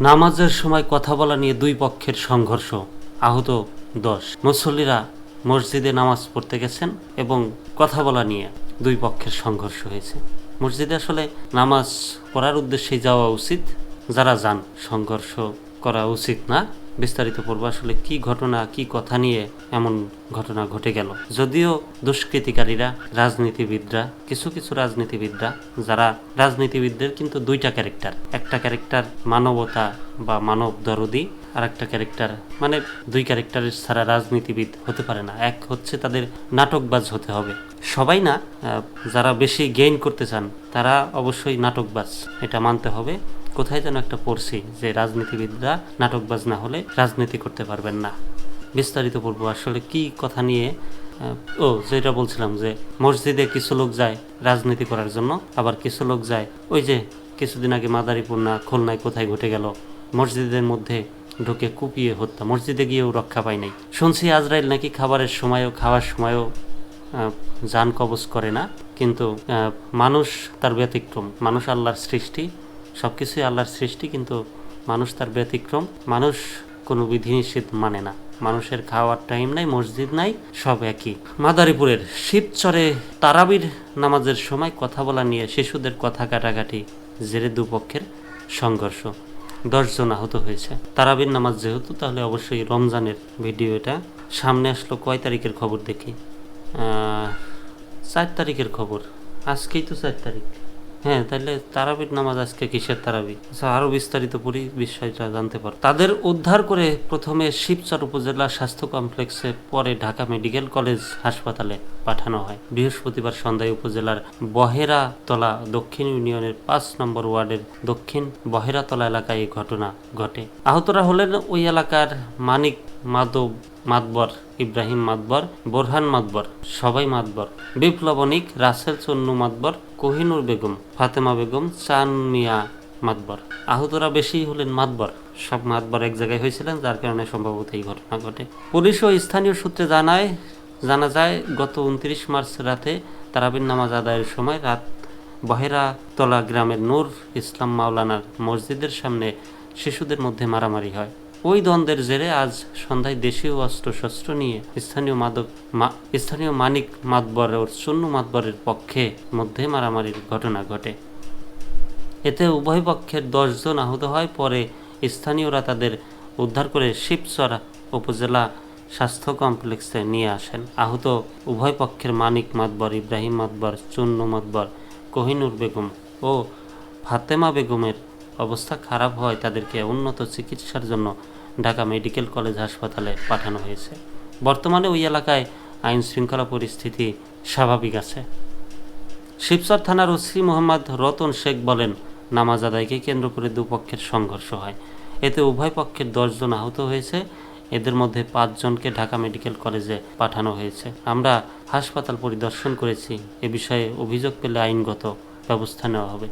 নামাজের সময় কথা বলা নিয়ে দুই পক্ষের সংঘর্ষ, আহত দশ। মুসল্লিরা মসজিদে নামাজ পড়তে গেছেন এবং কথা বলা নিয়ে দুই পক্ষের সংঘর্ষ হয়েছে। মসজিদে আসলে নামাজ পড়ার উদ্দেশ্যেই যাওয়া উচিত। যারা যান, সংঘর্ষ করা উচিত না। বিস্তারিত পড়ব আসলে কি ঘটনা, কি কথা নিয়ে এমন ঘটনা ঘটে গেল। যদিও দুষ্কৃতিকারীরা, রাজনীতিবিদরা, কিছু কিছু রাজনীতিবিদরা, যারা রাজনীতিবিদদের কিন্তু দুইটা ক্যারেক্টার। একটা ক্যারেক্টার মানবতা বা মানব দরদি, আর একটা ক্যারেক্টার মানে দুই ক্যারেক্টারের ছাড়া রাজনীতিবিদ হতে পারে না। এক হচ্ছে তাদের নাটকবাজ হতে হবে। সবাই না যারা বেশি গেইন করতে চান, তারা অবশ্যই নাটকবাজ। এটা মানতে হবে। কোথায় যেন একটা পড়ছি যে রাজনীতিবিদরা নাটকবাজ না হলে রাজনীতি করতে পারবেন না। বিস্তারিত পড়ব আসলে কি কথা নিয়ে ও, যেটা বলছিলাম যে মসজিদে কিছু লোক যায় রাজনীতি করার জন্য, আবার কিছু লোক যায় ওই যে কিছুদিন আগে মাদারীপুর না খুলনায় কোথায় ঘটে গেল, মসজিদের মধ্যে ঢুকে কুপিয়ে হত্যা, মসজিদে গিয়েও রক্ষা পায় নাই। শুনছি আজরাইল নাকি খাবারের সময়ও, খাওয়ার সময়ও যান কবজ করে না, কিন্তু মানুষ তার ব্যতিক্রম, মানুষ আল্লাহর সৃষ্টি সব কিছুই আল্লাহর সৃষ্টি, কিন্তু মানুষ তার ব্যতিক্রম। মানুষ কোনো বিধিনিষেধ মানে না। মানুষের খাওয়ার টাইম নাই, মসজিদ নাই, সব একই। মাদারীপুরের শিবচরে তারাবির নামাজের সময় কথা বলা নিয়ে শিশুদের কথা কাটাকাটি জেরে দুপক্ষের সংঘর্ষ। দশজন আহত হয়েছে। তারাবির নামাজ যেহেতু, তাহলে অবশ্যই রমজানের ভিডিও এটা সামনে আসলো। কয় তারিখের খবর দেখি? চার তারিখের খবর। আজকেই তো চার তারিখ। হ্যাঁ তাহলে তারাবির নামাজ আজকে কিসের তারাবি আচ্ছা আরও বিস্তারিত পরি বিষয়টা জানতে পারো। তাদের উদ্ধার করে প্রথমে শিবচর উপজেলা স্বাস্থ্য কমপ্লেক্সে পরে ঢাকা মেডিকেল কলেজ হাসপাতালে পাঠানো হয়। বৃহস্পতিবার সন্ধ্যায় উপজেলার বহেরাতলা দক্ষিণ ইউনিয়নের পাঁচ নম্বর ওয়ার্ডের দক্ষিণ বহেরাতলা এলাকায় এই ঘটনা ঘটে। আহতরা হলেন ওই এলাকার মানিক মাধব মাতবর, ইব্রাহিম মাতবর, বোরহান মাতবর, সবাই মাতবর। বিপ্লবনিক রাসেল চন্নু মাতবর, কোহিনুর বেগম, ফাতেমা বেগম, চান মিয়া মাতবর। আহতরা বেশি হলেন মাতবর। সব মাতবর এক জায়গায় হয়েছিলেন, যার কারণে সম্ভবত এই ঘটনা ঘটে। পুলিশ ও স্থানীয় সূত্রে জানায়, জানা যায়, গত উনত্রিশ মার্চ রাতে তারাবির নামাজ আদায়ের সময় রাত বহেরাতলা গ্রামের নূর ইসলাম মাওলানার মসজিদের সামনে শিশুদের মধ্যে মারামারি হয়। ওই দ্বন্দ্বের জেরে আজ সন্ধ্যায় দেশীয় অস্ত্রশস্ত্র নিয়ে স্থানীয় মাদক স্থানীয় মানিক মাতবর ও চুন্নু মাতবরের পক্ষে মধ্যে মারামারির ঘটনা ঘটে। এতে উভয় পক্ষের দশজন আহত হয়। পরে স্থানীয়রা তাদের উদ্ধার করে শিবচরা উপজেলা স্বাস্থ্য কমপ্লেক্সে নিয়ে আসেন। আহত উভয় পক্ষের মানিক মাতবর, ইব্রাহিম মাতবর চুন্নু মাতবর, কোহিনুর বেগম ও ফাতেমা বেগমের অবস্থা খারাপ হয় তাদেরকে উন্নত চিকিৎসার জন্য ঢাকা মেডিকেল কলেজ হাসপাতালে পাঠানো হয়েছে। বর্তমানে ওই এলাকায় আইন শৃঙ্খলা পরিস্থিতি স্বাভাবিক আছে। শিবচর থানার ওসি মোহাম্মদ রতন শেখ বলেন, নামাজ আদায়কে কেন্দ্র করে দুপক্ষের সংঘর্ষ হয়। এতে উভয় পক্ষের দশজন আহত হয়েছে। এদের মধ্যে পাঁচজনকে ঢাকা মেডিকেল কলেজে পাঠানো হয়েছে। আমরা হাসপাতাল পরিদর্শন করেছি। এ বিষয়ে অভিযোগ পেলে আইনগত ব্যবস্থা নেওয়া হবে।